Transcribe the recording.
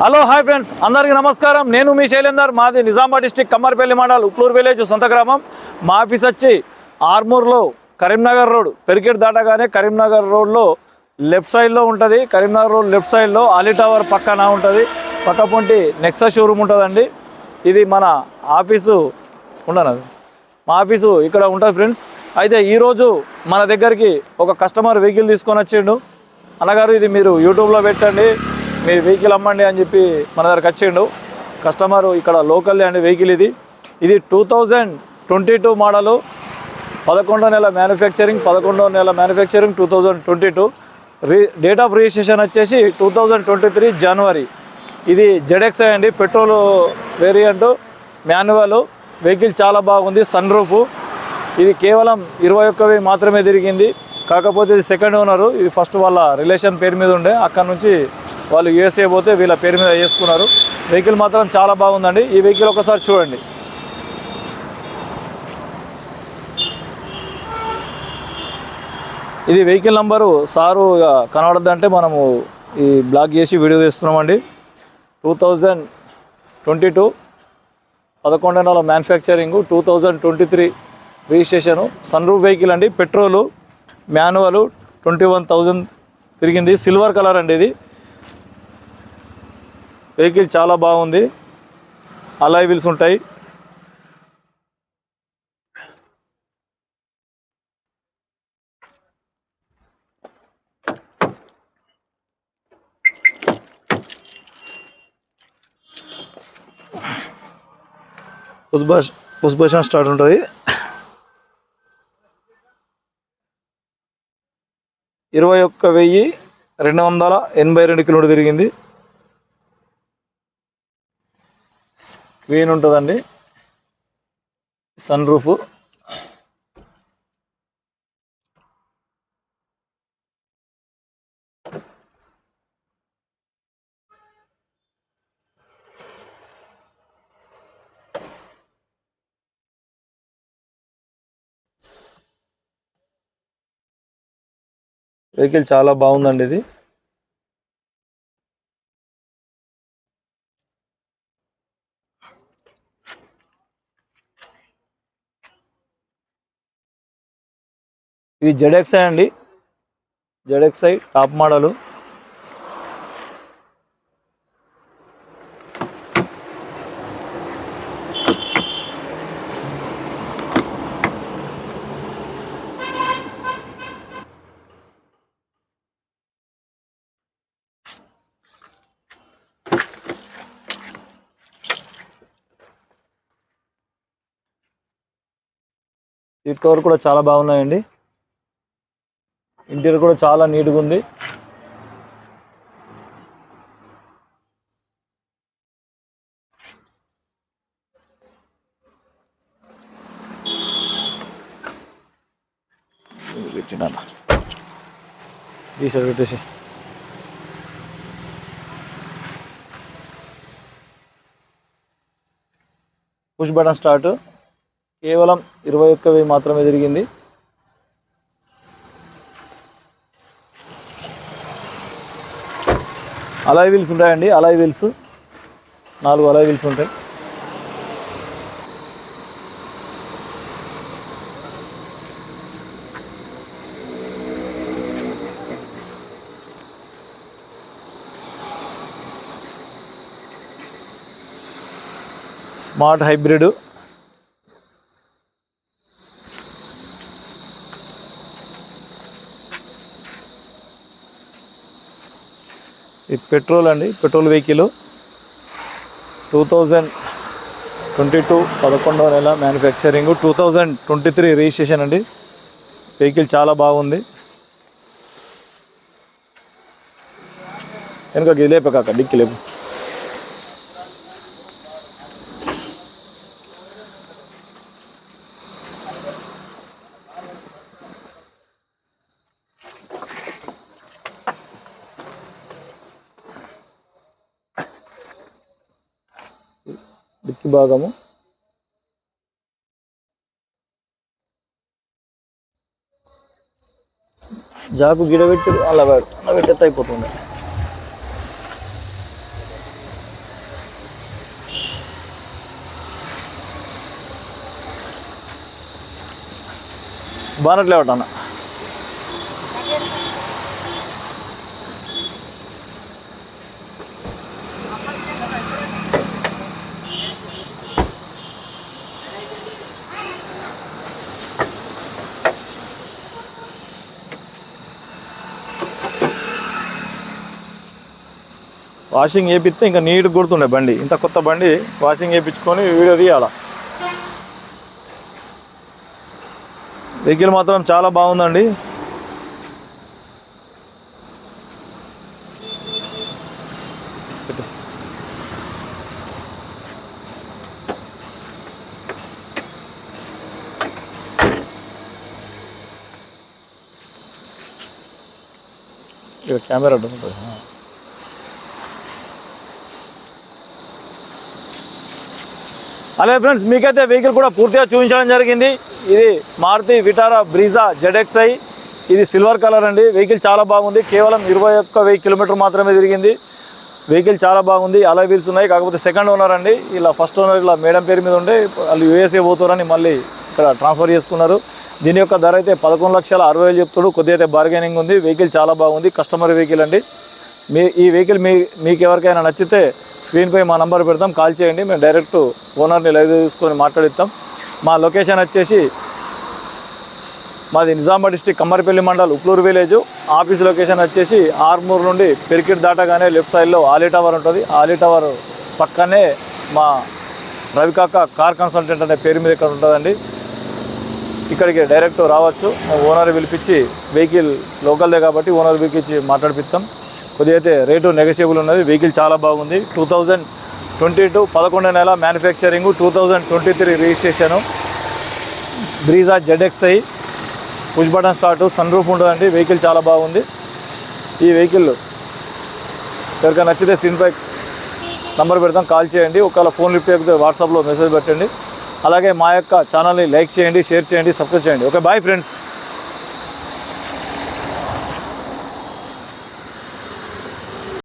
Hello hi friends. అందరికీ నమస్కారం. నేను మీ శైలేందర్. మాది నిజామాబాద్ డిస్టిక్ కమ్మర్పల్లి మండల్ ఉప్లూరు విలేజ్ సొంత గ్రామం. మా ఆఫీస్ వచ్చి ఆర్మూర్లో కరీంనగర్ రోడ్. పెరికెట్ దాటగానే కరీంనగర్ రోడ్లో లెఫ్ట్ సైడ్లో ఉంటుంది. కరీంనగర్ రోడ్ లెఫ్ట్ సైడ్లో అలీ టవర్ పక్కన ఉంటుంది. పక్క పొంటి నెక్సా షోరూమ్ ఉంటుందండి. ఇది మన ఆఫీసు. ఉండను? మా ఆఫీసు ఇక్కడ ఉంటుంది ఫ్రెండ్స్. అయితే ఈరోజు మన దగ్గరికి ఒక కస్టమర్ వెహికల్ తీసుకొని వచ్చిండు. అన్నగారు ఇది మీరు యూట్యూబ్లో పెట్టండి. మీ వెహికల్ అమ్మండి అని చెప్పి మన దగ్గరకు వచ్చిండు. కస్టమర్ ఇక్కడ లోకల్ అండి వెహికల్ ఇది. ఇది two thousand twenty two model. పదకొండో నెల మ్యానుఫ్యాక్చరింగ్ పదకొండో నెల manufacturing two thousand twenty two. Re date of registration వచ్చేసి టూ థౌజండ్ ట్వంటీ త్రీ జనవరి ఇది జెడెక్స్ అండి పెట్రోల్ వేరియంట్ మాన్యువల్ వెహికల్ చాలా బాగుంది సన్ రూఫ్ ఇది కేవలం ఇరవై ఒక్కవి మాత్రమే తిరిగింది. కాకపోతే ఇది సెకండ్ ఓనరు ఇది ఫస్ట్ వాళ్ళ రిలేషన్ పేరు మీద ఉండే. అక్కడ నుంచి వాళ్ళు యూఎస్ఏ పోతే వీళ్ళ పేరు మీద వేసుకున్నారు. వెహికల్ మాత్రం చాలా బాగుందండి. ఈ వెహికల్ ఒకసారి చూడండి. ఇది వెహికల్ నంబరు సారు ఇక కనబడద్దంటే మనము ఈ బ్లాక్ చేసి వీడియో తీస్తున్నామండి. టూ థౌజండ్ ట్వంటీ టూ పదకొండు నెలల manufacturing two thousand twenty three registration. Sun roof vehicle అండి. Petrol manual twenty one thousand తిరిగింది. సిల్వర్ కలర్ అండి ఇది. వెహికల్ చాలా బాగుంది. అలాయ్ వీల్స్ ఉంటాయి. పుష్భాష్ పుష్భాషణ స్టార్ట్ ఉంటుంది. ఇరవై ఒక్క వెయ్యి రెండు వందల ఎనభై రెండు కిలోమీటర్ తిరిగింది. వీన్ ఉంటుందండి. సన్ రూఫ్ వెహికల్ చాలా బాగుందండి ఇది. ఇది జెడెక్సై అండి. ZXi top model seat cover కూడా చాలా బాగున్నాయండి. ఇంటీరియర్ కూడా చాలా నీట్గా ఉంది. పెట్టినా పెట్టేసి. Push button start. కేవలం ఇరవై ఒక్క వెయ్యి మాత్రమే జరిగింది. అలాయ్ వీల్స్ ఉంటాయండి అలాయ్ వీల్స్. నాలుగు అలాయ్ వీల్స్ ఉంటాయి. Smart hybrid. ఇది పెట్రోల్ అండి petrol vehicle. Two thousand twenty two పదకొండవ నెల manufacturing two thousand twenty three registration అండి. వెహికల్ చాలా బాగుంది. వెనుక లేప కాక డిక్కి లేపు. డిక్కి భాగము. జాకు గిడబెట్టి అలా అలా పెట్టేస్తే అయిపోతుంది. బానట్లేవటన్నా వాషింగ్ చేపిస్తే ఇంకా నీట్గా గుర్తుండే బండి. ఇంత కొత్త బండి వాషింగ్ చేయించుకొని వీడియో తీయాల. వెహికల్ మాత్రం చాలా బాగుందండి. కెమెరా ఉంటుంది అలాగే ఫ్రెండ్స్ మీకైతే వెహికల్ కూడా పూర్తిగా చూపించడం జరిగింది. ఇది మారుతి విటారా బ్రీజా జెడెక్స్ఐ ఇది సిల్వర్ కలర్ అండి. వెహికల్ చాలా బాగుంది. కేవలం ఇరవై ఒక్క వెయ్యి కిలోమీటర్ మాత్రమే తిరిగింది. వెహికల్ చాలా బాగుంది. అలా వీల్స్ ఉన్నాయి. కాకపోతే సెకండ్ ఓనర్ అండి. ఇలా ఫస్ట్ ఓనర్ ఇలా మేడం పేరు మీద ఉండే వాళ్ళు యూఎస్ఏ పోతారని మళ్ళీ ఇక్కడ ట్రాన్స్ఫర్ చేసుకున్నారు. దీని యొక్క ధర అయితే పదకొండు లక్షల అరవై వేలు చెప్తాడు కొద్దిగా అయితే బార్గెనింగ్ ఉంది. వెహికల్ చాలా బాగుంది. కస్టమర్ వెహికల్ అండి. మీ ఈ వెహికల్ మీ మీకు ఎవరికైనా నచ్చితే స్క్రీన్పై మా నంబర్ పెడతాం కాల్ చేయండి మేము డైరెక్ట్ ఓనర్ని లైవ్ తీసుకొని మాట్లాడిస్తాం. మా లొకేషన్ వచ్చేసి మాది Nizamabad district Kammaripalli mandal Upluru village. Office location వచ్చేసి ఆర్మూర్ నుండి పెరికిట్ దాటగానే లెఫ్ట్ సైడ్లో ఆలీ టవర్ ఉంటుంది. ఆలీ టవర్ పక్కనే మా రవికాక కార్ కన్సల్టెంట్ అనే పేరు మీద ఇక్కడ ఉంటుందండి. ఇక్కడికి డైరెక్ట్ రావచ్చు. ఓనర్ పిలిపించి వెహికల్ లోకల్దే కాబట్టి ఓనర్ పిలిపించి మాట్లాడిపిస్తాం. కొద్దిగా అయితే రేటు నెగోషియబుల్ ఉన్నది. వెహికల్ చాలా బాగుంది. టూ థౌజండ్ ట్వంటీ టూ పదకొండు నెల manufacturing two thousand twenty three registration Brezza ZXi push button start sun roof ఉంటుందండి వెహికల్ చాలా బాగుంది. ఈ వెహికల్ ఎవరికైనా నచ్చితే స్క్రీన్పై నంబర్ పెడతాం. కాల్ చేయండి. ఒకవేళ ఫోన్ లిఫ్ట్ అయిపోతే వాట్సాప్లో మెసేజ్ పెట్టండి. అలాగే మా యొక్క ఛానల్ని లైక్ చేయండి షేర్ చేయండి సబ్స్క్రైబ్ చేయండి. Okay bye friends